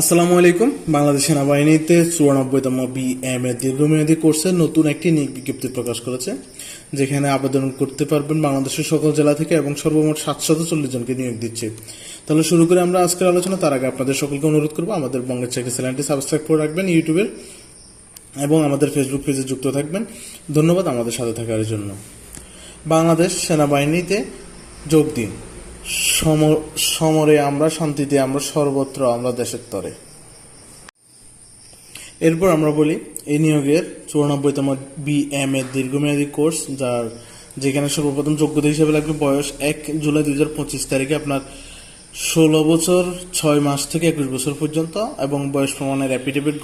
আসসালামু আলাইকুম। বাংলাদেশ সেনাবাহিনীতে চুরানব্বইতম বি এম এ দীর্ঘমেয়াদী কোর্সের নতুন একটি নিয়োগ বিজ্ঞপ্তি প্রকাশ করেছে, যেখানে আবেদন করতে পারবেন বাংলাদেশের সকল জেলা থেকে এবং সর্বমোট সাতশত চল্লিশ জনকে নিয়োগ দিচ্ছে। তাহলে শুরু করে আমরা আজকের আলোচনা, তার আগে আপনাদের সকলকে অনুরোধ করব আমাদের বঙ্গের চাকরি চ্যানেলটি সাবস্ক্রাইব করে রাখবেন, ইউটিউবের এবং আমাদের ফেসবুক পেজে যুক্ত থাকবেন। ধন্যবাদ আমাদের সাথে থাকার জন্য। বাংলাদেশ সেনাবাহিনীতে যোগ দিন। সমরে আমরা, শান্তিতে আমরা, সর্বত্র আমরা, দেশের তরে। এরপর আমরা বলি এই নিয়োগের চুরানব্বইতম বি এম এর দীর্ঘমেয়াদী কোর্স, যার যেখানে সর্বপ্রথম যোগ্যতা হিসেবে লাগবে বয়স এক জুলাই দুই হাজার পঁচিশ তারিখে আপনার ষোলো বছর, ছয় মাস থেকে একুশ বছর পর্যন্ত এবং বয়স প্রমাণের অ্যাপিডেভিট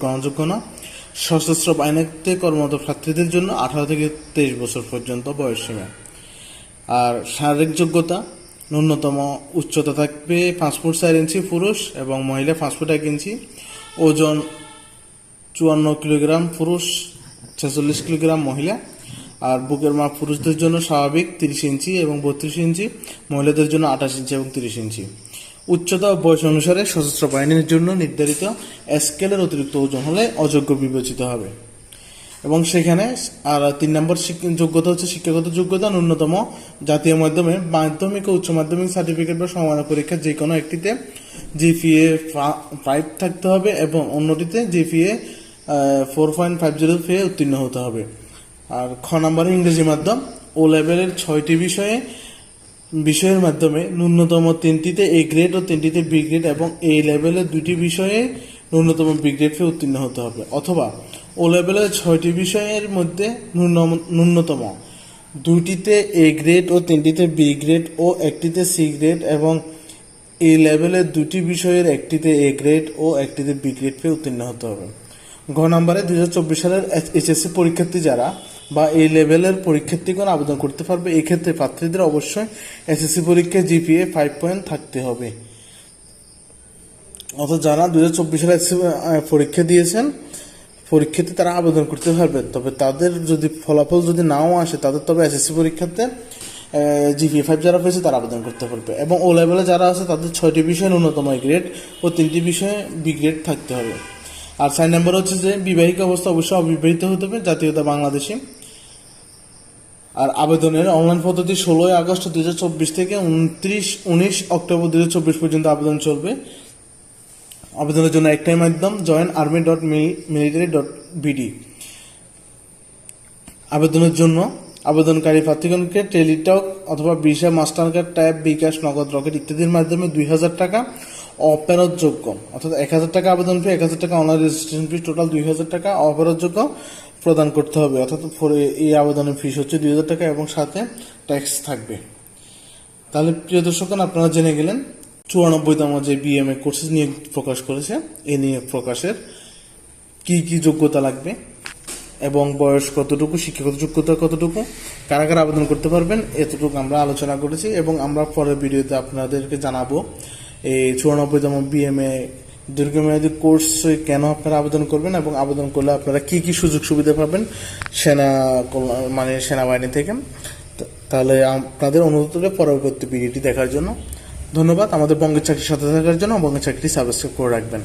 গ্রহণযোগ্য না। সশস্ত্র বাহিনীতে কর্মরত প্রার্থীদের জন্য আঠারো থেকে তেইশ বছর পর্যন্ত বয়স সীমা আর শারীরিক যোগ্যতা ন্যূনতম উচ্চতা থাকবে পাঁচ ফুট চার ইঞ্চি পুরুষ এবং মহিলা পাঁচ ফুট এক ইঞ্চি। ওজন চুয়ান্ন কিলোগ্রাম পুরুষ, ছেচল্লিশ কিলোগ্রাম মহিলা। আর বুকের মাপ পুরুষদের জন্য স্বাভাবিক তিরিশ ইঞ্চি এবং বত্রিশ ইঞ্চি, মহিলাদের জন্য আঠাশ ইঞ্চি এবং তিরিশ ইঞ্চি। উচ্চতা ও বয়স অনুসারে সশস্ত্র বাহিনীর জন্য নির্ধারিত স্কেলের অতিরিক্ত ওজন হলে অযোগ্য বিবেচিত হবে। এবং সেখানে আর তিন নম্বর যোগ্যতা হচ্ছে শিক্ষাগত যোগ্যতা ন্যূনতম জাতীয় মাধ্যমে মাধ্যমিক ও উচ্চ মাধ্যমিক সার্টিফিকেট বা সমানা পরীক্ষা যে কোনো একটিতে জিপিএ ফাইভ থাকতে হবে এবং অন্যটিতে GPA four point five zero পেয়ে উত্তীর্ণ হতে হবে। আর খ নম্বরে ইংরেজি মাধ্যম ও লেভেলের ছয়টি বিষয়ে, বিষয়ের মাধ্যমে ন্যূনতম তিনটিতে এ গ্রেড ও তিনটিতে বি গ্রেড এবং এই লেভেলের দুটি বিষয়ে ন্যূনতম বি গ্রেড উত্তীর্ণ হতে হবে। অথবা ও লেভেলের ছয়টি বিষয়ের মধ্যে ন্যূনতম। দুইটিতে এ গ্রেড ও তিনটিতে বি গ্রেড ও একটিতে সি গ্রেড এবং এই লেভেলের দুটি বিষয়ের একটিতে এ গ্রেড ও একটিতে বি গ্রেড পেয়ে উত্তীর্ণ হতে হবে। ঘ নম্বরে দুই হাজার চব্বিশ সালের এইচএসসি পরীক্ষার্থী যারা বা এই লেভেলের পরীক্ষার্থীগণ আবেদন করতে পারবে, এক্ষেত্রে প্রার্থীদের অবশ্যই এসএসসি পরীক্ষায় জিপিএ ফাইভ পয়েন্ট থাকতে হবে। অর্থাৎ যারা দুই হাজার চব্বিশ সালে পরীক্ষা দিয়েছেন, পরীক্ষাতে তারা আবেদন করতে পারবে তবে তাদের যদি ফলাফল যদি নাও আসে, তাদের তবে এসএসসি পরীক্ষাতে জিপিএ ফাইভ যারা পেয়েছে, তারা আবেদন করতে পারবে। এবং ও লেভেলে যারা আছে, তাদের ছয়টি বিষয়ে ন্যূনতম গ্রেড ও তিনটি বিষয়ে বি গ্রেড থাকতে হবে। আর সাইন নম্বর হচ্ছে যে, বিবাহিক অবস্থা অবশ্যই অবিবাহিত হতে হবে, জাতীয়তা বাংলাদেশি। আর আবেদনের অনলাইন পদ্ধতি ষোলোই আগস্ট দু হাজার চব্বিশ থেকে উনত্রিশ, উনিশ অক্টোবর দু হাজার চব্বিশ পর্যন্ত আবেদন চলবে। আবেদনের জন্য একটাই মাধ্যম join army dot military dot BD আবেদনের জন্য আবেদনকারী প্রার্থীগণকে টেলিটক অথবা visa master card tab bKash, Nagad, Rocket ইত্যাদির মাধ্যমে দুই হাজার টাকা অপেরতযোগ্য অর্থাৎ এক হাজার টাকা আবেদন ফি এক হাজার টাকা অনলাইন রেজিস্ট্রেশন ফি টোটাল দুই হাজার টাকা অপেরতযোগ্য প্রদান করতে হবে। অর্থাৎ এই আবেদনের ফিস হচ্ছে দুই হাজার টাকা এবং সাথে ট্যাক্স থাকবে। তাহলে প্রিয় দর্শকগণ আপনারা জেনে গেলেন চুরানব্বইতম যে বিএমএ কোর্সেস নিয়োগ প্রকাশ করেছে এই নিয়োগ প্রকাশের কি কি যোগ্যতা লাগবে এবং বয়স কতটুকু, শিক্ষাগত যোগ্যতা কতটুকু, কারা কারা আবেদন করতে পারবেন, এতটুকু আমরা আলোচনা করেছি এবং আমরা পরের ভিডিওতে আপনাদেরকে জানাব এই চুরানব্বইতম বিএমএ দীর্ঘমেয়াদী কোর্স কেন আপনারা আবেদন করবেন এবং আবেদন করলে আপনারা কি কি সুযোগ সুবিধা পাবেন সেনা মানে সেনাবাহিনী থেকে। তাহলে আপনাদের অনুরোধ পরবর্তী ভিডিওটি দেখার জন্য। ধন্যবাদ। আমাদের বঙ্গের চাকরির সাথে থাকার জন্য বঙ্গের চাকরি সাবস্ক্রাইব করে রাখবেন।